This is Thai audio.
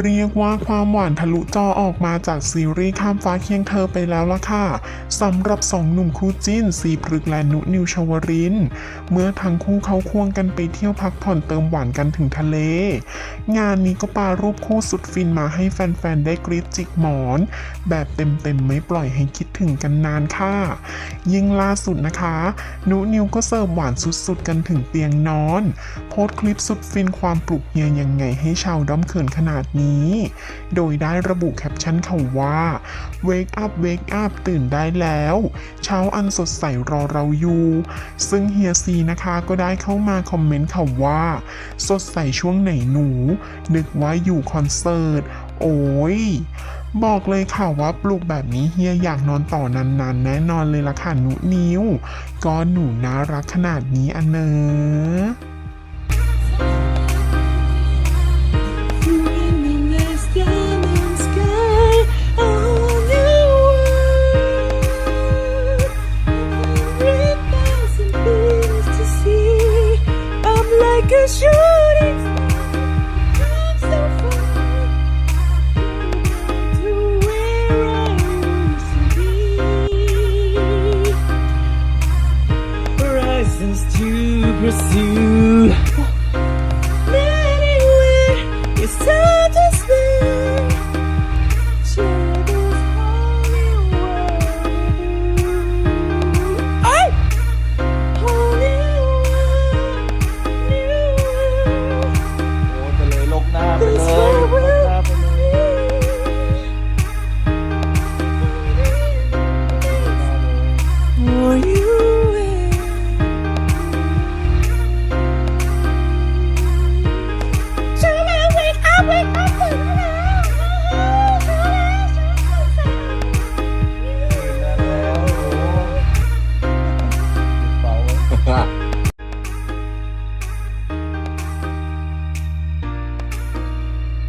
เรียกว่าความหวานทะลุจอออกมาจากซีรีส์ข้ามฟ้าเคียงเธอไปแล้วล่ะค่ะสำหรับสองหนุ่มคู่จิ้นสีพฤกและนุนิวชวริน เมื่อทั้งคู่เขาควงกันไปเที่ยวพักผ่อนเติมหวานกันถึงทะเล งานนี้ก็ปารูปคู่สุดฟินมาให้แฟนๆ ได้กรี๊ดจิกหมอน แบบเต็มๆ ไม่ปล่อยให้คิดถึงกันนานค่ะ ยิ่งล่าสุดนะคะ นุนิวก็เสิร์ฟหวานสุดๆ กันถึงเตียงนอน โพสคลิปสุดฟินความปลุกเฮียยังไงให้ชาวด้อมเขินขนาดนี้ โดยได้ระบุแคปชั่นเขาว่า Wake up Wake up ตื่นได้แล้ว เช้าอันสดใสรอเราอยู่ ซึ่งเฮียซีนะคะก็ได้เข้ามาคอมเมนต์เขาว่า สดใสช่วงไหนหนู นึกว่าอยู่คอนเสิร์ต โอ้ยบอกเลยค่ะว่าปลุกแบบนี้เฮียอยากนอนต่อนานๆ แน่นอนเลยล่ะค่ะหนูนิวก็หนูน่ารักขนาดนี้อันเนอะ shooting star.